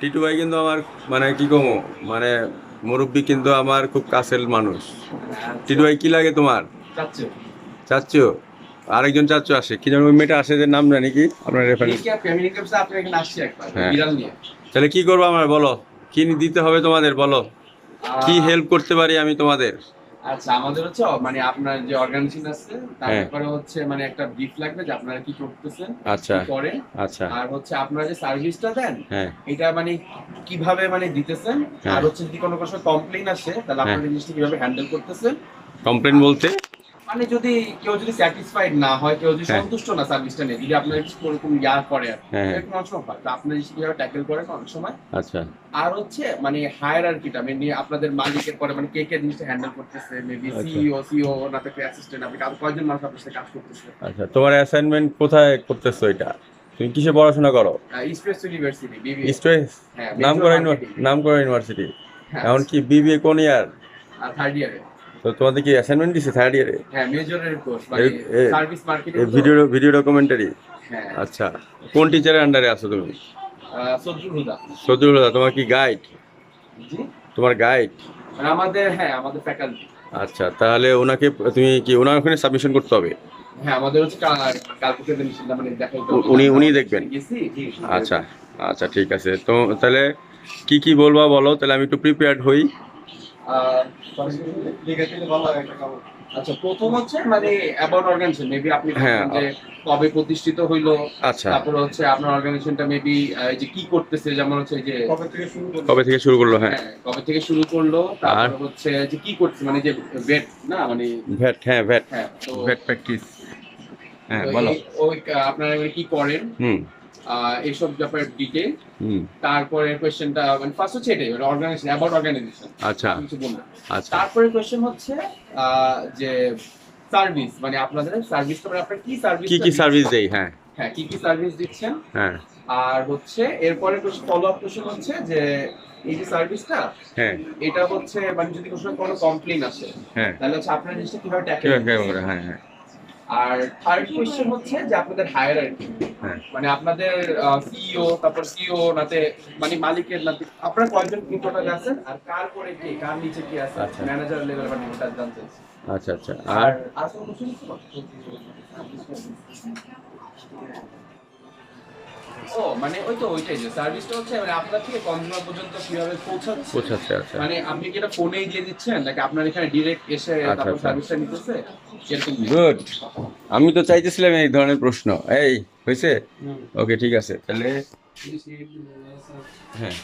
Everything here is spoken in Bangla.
টিটু ভাই কিন্তু আমার মানে কি কমো মানে মুরব্বী কিন্তু আমার খুব কাছের মানুষ। টিটু ভাই কি লাগে তোমার? চাচ্ছু চাচ্চু? আরেকজন চাচ্চু আসে। কি ওই মেয়েটা আসে যে নাম জানি কি? আপনার রেফারেন্স হ্যাঁ। তাহলে কি করব আমার? বলো। কি দিতে হবে তোমাদের? বলো। কি হেল্প করতে পারি আমি তোমাদের? আচ্ছা আমাদের হচ্ছে মানে আপনার যে অর্গানাইজেশন আছে তার হ্যাঁ। ব্যাপারে হচ্ছে মানে একটা ব্রিফ লাগবে যে আপনারা কি করতেছেন আচ্ছা পরে আচ্ছা। আর হচ্ছে আপনারা যে সার্ভিসটা দেন হ্যাঁ। এটা মানে কীভাবে মানে দিতেছেন হ্যাঁ। আর হচ্ছে যদি কোনো কোনো কমপ্লেইন আসে তাহলে আপনারা জিনিসটা কীভাবে হ্যান্ডেল করতেছেন। কমপ্লেন বলতে? মানে যদি কেউ যদি স্যাটিসফাইড না হয় কেউ যদি হ্যাঁ। সন্তুষ্ট না সার্ভিসটা নিয়ে যদি আপনার কিছু এরকম ইয়া করে আর হ্যাঁ। এরকম অনেক সময় হয়। তো আপনার কীভাবে ট্যাকেল করেন অনেক সময়। আচ্ছা। আর হচ্ছে মানে হায়ার আর কিটা মানে আপনাদের মালিকের পরে মানে কে কে জিনিসটা হ্যান্ডেল করতেছে মেবি। সিইও সিও না থাকলে অ্যাসিস্ট্যান্ট আপনি কারও কয়জন মানুষ আপনার সাথে কাজ করতেছে? আচ্ছা তোমার অ্যাসাইনমেন্ট কোথায় করতেছো এটা? তুমি কিসে পড়াশোনা করো? ইস্টওয়েস্ট ইউনিভার্সিটি বিবি স্ট্রেস হ্যাঁ, নাম করা নাম করা ইউনিভার্সিটি হ্যাঁ, এখন কি বিবিএ কোন ইয়ার আর থার্ড ইয়ারে তো তোমাদের কি অ্যাসাইনমেন্ট দিছে থার্ড ইয়ারে হ্যাঁ মেজরের কোর্স মানে service marketing video video documentary হ্যাঁ। আচ্ছা কোন টিচারের আন্ডারে আছো তুমি? সদরুল হুদা। সজুল তোমার কি গাইড জি। তোমার গাইড আমাদের হ্যাঁ আমাদের ফ্যাকাল্টি আচ্ছা তাহলে ওনাকে তুমি কি ওনার ওখানে সাবমিশন করতে হবে? হ্যাঁ আমাদের হচ্ছে কালকে মানে দেখাইতে উ- উনি- উনি দেখবেন? আচ্ছা আচ্ছা ঠিক আছে। তো তাহলে কি কি বলবা বলো তাহলে আমি একটু প্রিপেয়ার্ড হই। আচ্ছা প্রথম হচ্ছে মানে অ্যাবাউট অর্গানাইজেশন মেবি আপনি হ্যাঁ। যে কবে প্রতিষ্ঠিত হইল আচ্ছা। তারপরে হচ্ছে আপনার অর্গানাইজেশনটা মেবি যে কি করতেছে যেমন হচ্ছে যে কবে থেকে শুরু করল? হ্যাঁ। হ্যাঁ, কবে থেকে শুরু করল তারপরে হচ্ছে যে কি করছে মানে যে ভেট না মানে ভ্যাট হ্যাঁ ভ্যাট হ্যাঁ ভ্যাট প্র্যাকটিস হ্যাঁ বলো। ওই আপনারা কি করেন? হুম। এইসব ব্যাপারে ডিটেল হুম। তারপরে কোয়েশ্চেনটা মানে ফার্স্ট হচ্ছে এটাই মানে অর্গানাইজেশন অ্যাবাউট অর্গানাইজেশন আচ্ছা। কিছু বললাম আচ্ছা। তারপরে কোয়েশ্চেন হচ্ছে যে সার্ভিস মানে আপনাদের সার্ভিসটা মানে আপনারা কি সার্ভিস কি কি সার্ভিস দেই হ্যাঁ। হ্যাঁ কি কি সার্ভিস দিচ্ছেন? হ্যাঁ। আর হচ্ছে এরপরে ফলো আপ কোশ্চেন হচ্ছে যে এই যে সার্ভিসটা হ্যাঁ। এটা হচ্ছে মানে যদি কোনো কোনো কমপ্লেইন আসে হ্যাঁ। তাহলে হচ্ছে আপনার জিনিসটা কীভাবে ট্যাকেল কীভাবে হ্যাঁ হ্যাঁ আর থার্ড কোশ্চেন হচ্ছে যে আপনাদের হায়ারার্কি হ্যাঁ মানে আপনাদের সিইও তারপর সিও নাতে মানে মালিকের নাতে আপনার কয়জন কি টোটাল আছেন আর কার পরে কি কার নিচে কি আছে। ম্যানেজার লেভেল মানে ওটা জানতে। আচ্ছা আচ্ছা। আর আর? শুনুন কোনো ও মানে ওই তো ওইটাই যে সার্ভিসটা হচ্ছে মানে আপনার থেকে কনজিউমার পর্যন্ত কীভাবে পৌঁছাচ্ছে? পৌঁছাচ্ছে আচ্ছা। মানে আপনি কি এটা ফোনেই দিয়ে দিচ্ছেন? নাকি আপনার এখানে ডিরেক্ট এসে আচ্ছা, তারপর আচ্ছা। সার্ভিসটা নিতেছে? এরকম গুড আমি তো চাইতেছিলাম এই ধরনের প্রশ্ন। এই হয়েছে? ওকে ঠিক আছে। তাহলে হ্যাঁ।